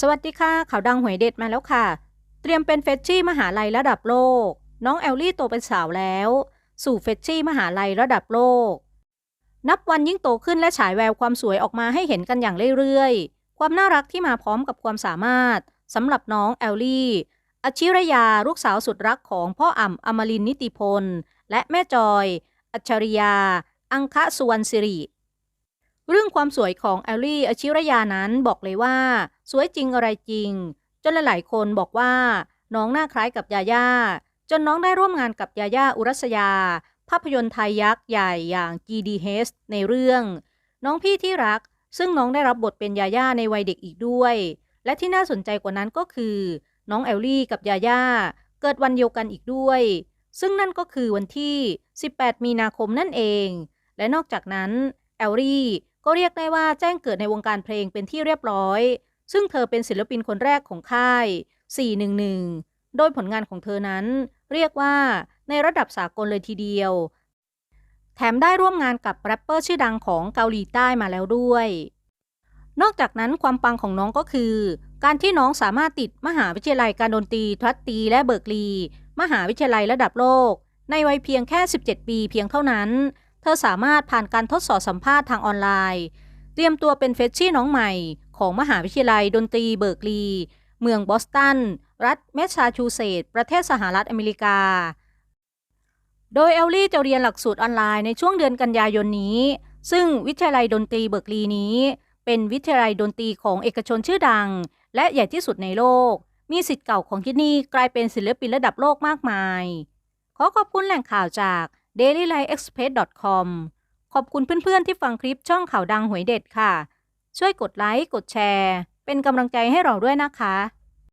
สวัสดีค่ะข่าวดังหวยเด็ดมาแล้วค่ะ เตรียมเป็นเฟชชี่มหาลัยระดับโลก น้องแอลลี่โตเป็นสาวแล้ว สู่เฟชชี่มหาลัยระดับโลก นับวันยิ่งโตขึ้นและฉายแววความสวยออกมาให้เห็นกันอย่างเรื่อยๆ ความน่ารักที่มาพร้อมกับความสามารถสำหรับน้องแอลลี่อชิรยาลูกสาวสุดรักของพ่ออ่ำอมรินนิติพล และแม่จอย อัจฉริยา อังคะสุวรรณสิริ เรื่องความสวยของแอลลี่อชิรยานั้นบอกเลยว่า สวยจริงอะไรจริง จนหลายๆคนบอกว่า น้องหน้าคล้ายกับยาย่า จนน้องได้ร่วมงานกับยาย่าอุรัสยา ภาพยนตร์ไทยยักษ์ใหญ่อย่าง GDH ในเรื่อง น้องพี่ที่รัก ซึ่งน้องได้รับบทเป็นยาย่าในวัยเด็กอีกด้วย และที่น่าสนใจกว่านั้นก็คือ น้องแอลลี่กับยาย่าเกิดวันเดียวกันอีกด้วย ซึ่งนั่นก็คือวันที่ 18 มีนาคมนั่นเอง และนอกจากนั้นแอลลี่ ก็เรียกได้ว่าแจ้งเกิดในวงการเพลงเป็นที่เรียบร้อย ซึ่งเธอเป็นศิลปินคนแรกของค่าย 411 โดยผลงานของเธอนั้น เรียกว่าในระดับสากลเลยทีเดียว แถมได้ร่วมงานกับแรปเปอร์ชื่อดังของเกาหลีใต้มาแล้วด้วย นอกจากนั้นความปังของน้องก็คือ การที่น้องสามารถติดมหาวิทยาลัยการดนตรีทัตตีและเบิร์กลี มหาวิทยาลัยระดับโลก ในวัยเพียงแค่ 17 ปีเพียงเท่านั้น ธอสามารถผ่านการทดสอบสัมภาษณ์ทางออนไลน์ เตรียมตัวเป็นเฟชชี่น้องใหม่ ของมหาวิทยาลัยดนตรีเบิร์กลี เมืองบอสตัน รัฐแมสซาชูเซตส์ประเทศสหรัฐอเมริกา โดยเอลลี่จะเรียนหลักสูตรออนไลน์ในช่วงเดือนกันยายนนี้ ซึ่งวิทยาลัยดนตรีเบิร์กลีนี้ เป็นวิทยาลัยดนตรีของเอกชนชื่อดัง และใหญ่ที่สุดในโลก มีสิทธิ์เก่าของที่นี่กลายเป็นศิลปินระดับโลกมากมาย ขอขอบคุณแหล่งข่าวจาก dailylightexpress.com ขอบคุณเพื่อนๆ ที่ฟังคลิปช่องข่าวดังหวยเด็ดค่ะ ช่วยกดไลค์ กดแชร์ เป็นกำลังใจให้เราด้วยนะคะ